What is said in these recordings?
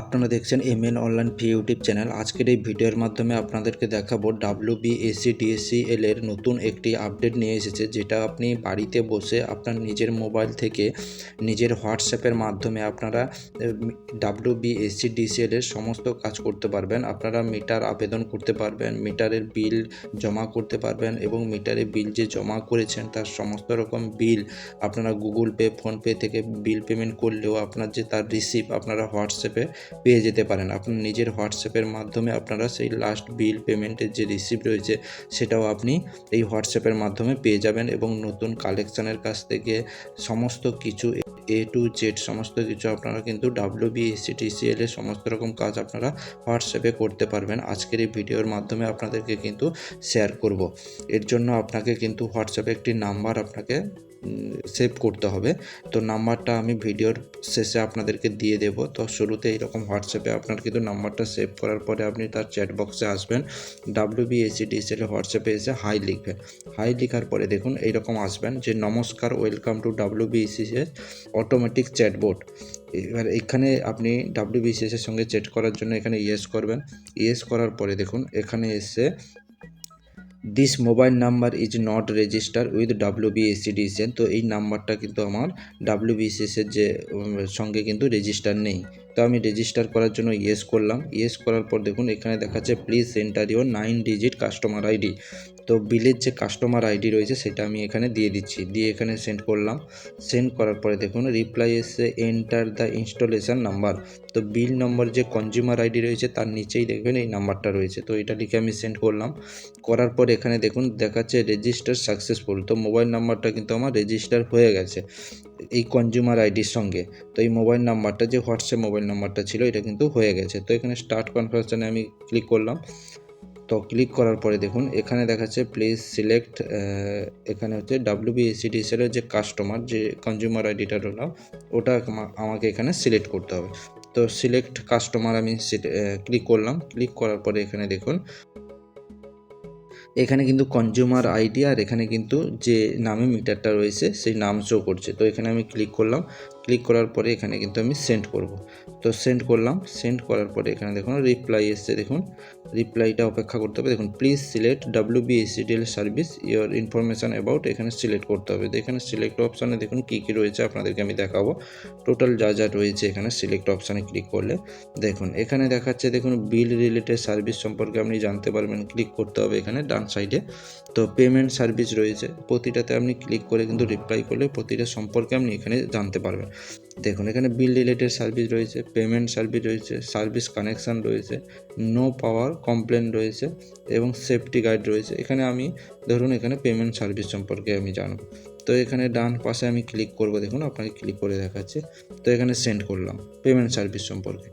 আপনারা দেখছেন M N online fee YouTube channel. আজকের এই ভিডিওর মাধ্যমে আপনাদেরকে দেখাবো ডাব্লিউ বি এসি ডিএসসিএল এর নতুন একটি আপডেট নিয়ে এসেছে, যেটা আপনি বাড়িতে বসে আপনার নিজের মোবাইল থেকে নিজের হোয়াটসঅ্যাপের মাধ্যমে আপনারা ডাব্লিউ বি এসি ডিসিএল এর সমস্ত কাজ করতে পারবেন। আপনারা মিটার আবেদন করতে পারবেন, মিটারের বিল জমা করতে পারবেন এবং মিটারের বিল যে জমা করেছেন তার সমস্ত রকম বিল আপনারা গুগল পে ফোনপে থেকে বিল পেমেন্ট করলেও আপনার যে তার রিসিভ আপনারা হোয়াটসঅ্যাপে পেয়ে যেতে পারেন। আপনার নিজের হোয়াটসঅ্যাপের মাধ্যমে আপনারা সেই লাস্ট বিল পেমেন্টের যে রিসিপ্ট রয়েছে, সেটাও আপনি এই হোয়াটসঅ্যাপের মাধ্যমে পেয়ে যাবেন এবং নতুন কালেকশানের কাছ থেকে সমস্ত কিছু এ টু জেড সমস্ত কিছু আপনারা কিন্তু ডাব্লিউ বি এসিটিসিএল এর সমস্ত রকম কাজ আপনারা হোয়াটসঅ্যাপে করতে পারবেন। আজকের এই ভিডিওর মাধ্যমে আপনাদেরকে কিন্তু শেয়ার করব। এর জন্য আপনাকে কিন্তু হোয়াটসঅ্যাপে একটি নাম্বার আপনাকে সেভ করতে হবে। তো নাম্বারটা আমি ভিডিওর শেষে আপনাদেরকে দিয়ে দেব। তো শুরুতে এইরকম হোয়াটসঅ্যাপে আপনার কিন্তু নাম্বারটা সেভ করার পরে আপনি তার চ্যাট বক্সে আসবেন। ডাব্লিউ বি এসি ডিএসএল হোয়াটসঅ্যাপে এসে হাই লিখবেন। হাই লেখার পরে দেখুন এইরকম আসবেন যে, নমস্কার welcome to W BACS automatic chatbot এবার এখানে আপনি ডাব্লিউ বিসিএস এর সঙ্গে চ্যাট করার জন্য এখানে ইয়েস করবেন। ইয়েস করার পরে দেখুন এখানে এসে this mobile number is not register with W BACDCN তো এই নাম্বারটা কিন্তু আমার ডাব্লিউ বিসিএসের যে সঙ্গে কিন্তু রেজিস্টার নেই। তো আমি রেজিস্টার করার জন্য ইয়েস করলাম। ইয়েস করার পর দেখুন, এখানে দেখাচ্ছে please center your nine digit customer ID তো বিলের যে কাস্টমার আইডি রয়েছে সেটা আমি এখানে দিয়ে দিচ্ছি। দিয়ে এখানে সেন্ড করলাম। সেন্ড করার পরে দেখুন রিপ্লাই এসে এন্টার দ্য ইনস্টলেশন নাম্বার তো বিল নম্বর যে কনজিউমার আইডি রয়েছে তার নিচেই দেখবেন এই নাম্বারটা রয়েছে। তো এটা লিখে আমি সেন্ড করলাম। করার পর এখানে দেখুন, দেখাচ্ছে রেজিস্টার সাকসেসফুল তো মোবাইল নাম্বারটা কিন্তু আমার রেজিস্টার হয়ে গেছে এই কনজিউমার আইডির সঙ্গে। তো এই মোবাইল নাম্বারটা যে হোয়াটসঅ্যাপ মোবাইল নাম্বারটা ছিল, এটা কিন্তু হয়ে গেছে। তো এখানে স্টার্ট কনফারেশনে আমি ক্লিক করলাম। তো ক্লিক করার পরে দেখুন, এখানে দেখাচ্ছে প্লিজ সিলেক্ট এখানে হচ্ছে ডাব্লিউ বিএসিডিসিএল এর যে কাস্টমার যে কনজিউমার আইডিটা রইল, ওটা আমা- আমাকে এখানে সিলেক্ট করতে হবে। তো সিলেক্ট কাস্টমার আমি ক্লিক করলাম। ক্লিক করার পরে এখানে দেখুন এখানে কিন্তু কনজিউমার আইডি আর এখানে কিন্তু যে নামে মিটারটা রয়েছে, সেই নাম শো করছে। তো এখানে আমি ক্লিক করলাম। ক্লিক করার পরে এখানে কিন্তু আমি সেন্ড করব। তো সেন্ড করলাম। সেন্ড করার পরে এখানে দেখুন রিপ্লাই এসছে। দেখুন রিপ্লাইটা অপেক্ষা করতে হবে। দেখুন please select W B ACDL service your information about এখানে সিলেক্ট করতে হবে। তো এখানে সিলেক্ট অপশানে দেখুন, কী কী রয়েছে আপনাদেরকে আমি দেখাবো। টোটাল যা যা রয়েছে এখানে সিলেক্ট অপশানে ক্লিক করলে। দেখুন, এখানে দেখাচ্ছে, দেখুন বিল রিলেটেড সার্ভিস সম্পর্কে আপনি জানতে পারবেন। ক্লিক করতে হবে এখানে ডান সাইডে তো পেমেন্ট সার্ভিস রয়েছে, প্রতিটাতে আপনি ক্লিক করে কিন্তু রিপ্লাই করলে প্রতিটা সম্পর্কে আপনি এখানে জানতে পারবেন। দেখুন, এখানে বিল রিলেটেড সার্ভিস রয়েছে পেমেন্ট সার্ভিস রয়েছে সার্ভিস কানেকশান রয়েছে নো পাওয়ার কমপ্লেন রয়েছে এবং সেফটি গাইড রয়েছে। এখানে আমি, ধরুন এখানে পেমেন্ট সার্ভিস সম্পর্কে আমি জানব। তো এখানে ডান পাশে আমি ক্লিক করব, দেখুন আপনাকে ক্লিক করে দেখাচ্ছে। তো এখানে সেন্ড করলাম পেমেন্ট সার্ভিস সম্পর্কে।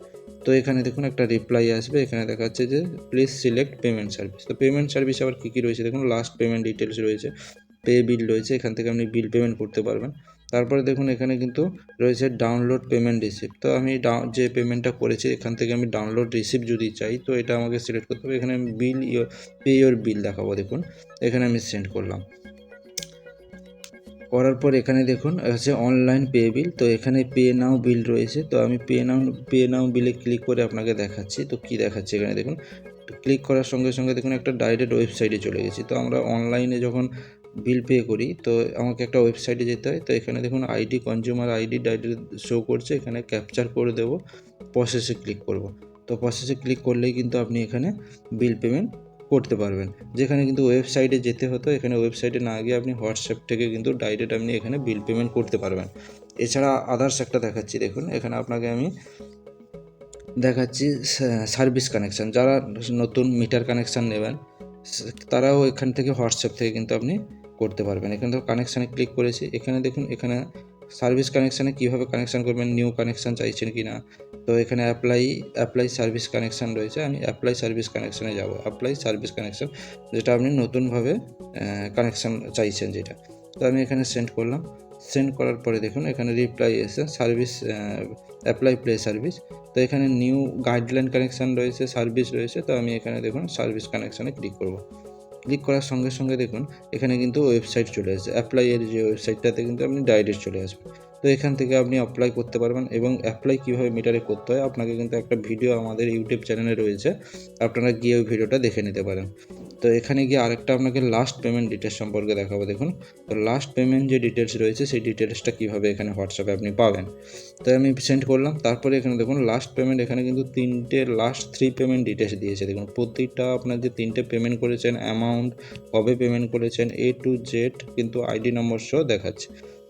তো এখানে দেখুন একটা রিপ্লাই আসবে, এখানে দেখাচ্ছে যে প্লিজ সিলেক্ট পেমেন্ট সার্ভিস তো পেমেন্ট সার্ভিস আবার কী কী রয়েছে দেখুন? লাস্ট পেমেন্ট ডিটেলস রয়েছে পে বিল রয়েছে, এখান থেকে আপনি বিল পেমেন্ট করতে পারবেন। তারপরে দেখুন এখানে কিন্তু রয়েছে ডাউনলোড পেমেন্ট রিসিপ্ট তো আমি যে পেমেন্টটা করেছি, এখান থেকে আমি ডাউনলোড রিসিপ্ট যদি চাই, তো এটা আমাকে সিলেক্ট করতে হবে। এখানে আমি bill your pay your bill দেখাবো দেখুন। এখানে আমি সেন্ড করলাম। করার পর এখানে দেখুন আছে অনলাইন পে বিল তো এখানে পে নাও বিল রয়েছে, তো আমি পে নাও পে নাও বিলে ক্লিক করে আপনাকে দেখাচ্ছি, তো কি দেখাচ্ছে এখানে দেখুন ক্লিক করার সঙ্গে সঙ্গে দেখুন একটা ডাইরেক্ট ওয়েবসাইটে চলে গেছি, তো আমরা অনলাইনে যখন বিল পে করি, তো আমাকে একটা ওয়েবসাইটে যেতে হয়, তো এখানে দেখুন ID consumer ID direct show করছে, এখানে ক্যাপচার করে দেবো প্রসেসে ক্লিক করব, তো প্রসেসে ক্লিক করলেই কিন্তু আপনি এখানে বিল পেমেন্ট করতে পারবেন। যেখানে কিন্তু ওয়েবসাইটে যেতে হতো, এখানে ওয়েবসাইটে না গিয়ে আপনি হোয়াটসঅ্যাপ থেকে কিন্তু ডাইরেক্ট আপনি এখানে বিল পেমেন্ট করতে পারবেন। এছাড়া আদার্স একটা দেখাচ্ছি, দেখুন। এখানে আপনাকে আমি দেখাচ্ছি সার্ভিস কানেকশান যারা নতুন মিটার কানেকশান নেবেন, তারাও এখান থেকে হোয়াটসঅ্যাপ থেকে কিন্তু আপনি করতে পারবেন। এখানে তো কানেকশানে ক্লিক করেছি। এখানে দেখুন, এখানে সার্ভিস কানেকশানে কীভাবে কানেকশান করবেন, নিউ কানেকশান চাইছেন কি না তো এখানে অ্যাপ্লাই অ্যাপ্লাই সার্ভিস কানেকশান রয়েছে। আমি অ্যাপ্লাই সার্ভিস কানেকশানে যাব। অ্যাপ্লাই সার্ভিস কানেকশান যেটা আপনি নতুনভাবে কানেকশান চাইছেন যেটা। তো আমি এখানে সেন্ড করলাম। সেন্ড করার পরে দেখুন, এখানে রিপ্লাই এসে সার্ভিস অ্যাপ্লাই প্লে সার্ভিস তো এখানে নিউ গাইডলাইন কানেকশান রয়েছে সার্ভিস রয়েছে। তো আমি এখানে দেখুন সার্ভিস কানেকশানে ক্লিক করব। ক্লিক করার সঙ্গে সঙ্গে দেখুন, এখানে কিন্তু ওয়েবসাইট চলে আসছে অ্যাপ্লাইয়ের যে ওয়েবসাইটটাতে কিন্তু আপনি ডাইরেক্ট চলে আসবেন। তো এখান থেকে আপনি অ্যাপ্লাই করতে পারবেন এবং অ্যাপ্লাই কীভাবে মিটারে করতে হয়, আপনাকে কিন্তু একটা ভিডিও আমাদের ইউটিউব চ্যানেলে রয়েছে। আপনারা গিয়ে ওই ভিডিওটা দেখে নিতে পারেন। তো এখানে গিয়ে আরেকটা আপনাকে লাস্ট পেমেন্ট ডিটেলস সম্পর্কে দেখাবো, দেখুন। তো লাস্ট পেমেন্ট যে ডিটেলস রয়েছে, সেই ডিটেলসটা কীভাবে এখানে হোয়াটসঅ্যাপে আপনি পাবেন? তো আমি সেন্ড করলাম, তারপরে এখানে দেখুন লাস্ট পেমেন্ট এখানে কিন্তু তিনটে লাস্ট থ্রি পেমেন্ট ডিটেলস দিয়েছে। দেখুন, প্রতিটা আপনার যে তিনটে পেমেন্ট করেছেন অ্যামাউন্ট কবে পেমেন্ট করেছেন এ টু জেড কিন্তু আইডি নম্বর সহ দেখাচ্ছে।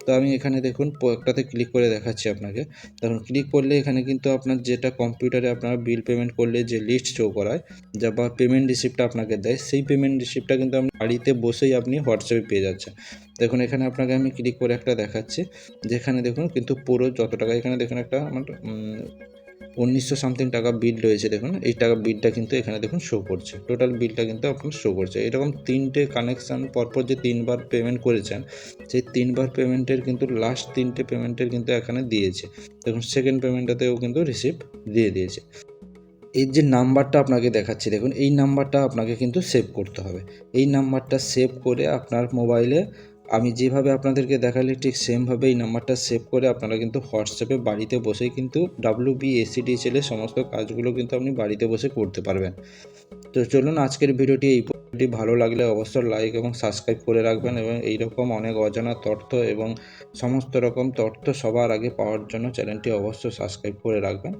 তো আমি এখানে দেখুন একটাতে ক্লিক করে দেখাচ্ছি আপনাকে। তখন ক্লিক করলে এখানে কিন্তু আপনার যেটা কম্পিউটারে আপনার বিল পেমেন্ট করলে যে লিস্ট শো করায়, যা বা পেমেন্ট রিসিপ্টটা আপনাকে দেয়, সেই পেমেন্ট রিসিপ্টটা কিন্তু আপনি বাড়িতে বসেই আপনি হোয়াটসঅ্যাপে পেয়ে যাচ্ছেন। দেখুন এখানে আপনাকে আমি ক্লিক করে একটা দেখাচ্ছি। যেখানে দেখুন কিন্তু পুরো যত টাকা এখানে দেখুন একটা আমার উনিশশো সামথিং টাকা বিল রয়েছে দেখুন। এই টাকা বিলটা কিন্তু এখানে দেখুন শো করছে। টোটাল বিলটা কিন্তু আপনার শো করছে। এরকম তিনটে কানেকশান পরপর যে তিনবার পেমেন্ট করেছেন, সেই তিনবার পেমেন্টের কিন্তু লাস্ট তিনটে পেমেন্টের কিন্তু এখানে দিয়েছে। দেখুন সেকেন্ড পেমেন্টটাতেও কিন্তু রিসিপ্ট দিয়ে দিয়েছে। এর যে নাম্বারটা আপনাকে দেখাচ্ছি, দেখুন, এই নাম্বারটা আপনাকে কিন্তু সেভ করতে হবে। এই নাম্বারটা সেভ করে আপনার মোবাইলে আমি যেভাবে আপনাদেরকে দেখালে ঠিক সেমভাবে এই নাম্বারটা সেভ করে আপনারা কিন্তু হোয়াটসঅ্যাপে বাড়িতে বসেই কিন্তু ডাব্লিউ বি এসিডিএসএলের সমস্ত কাজগুলো কিন্তু আপনি বাড়িতে বসে করতে পারবেন। তো চলুন আজকের ভিডিওটি এই ভিডিওটি ভালো লাগলে অবশ্যই লাইক এবং সাবস্ক্রাইব করে রাখবেন এবং এইরকম অনেক অজানা তথ্য এবং সমস্ত রকম তথ্য সবার আগে পাওয়ার জন্য চ্যানেলটি অবশ্যই সাবস্ক্রাইব করে রাখবেন।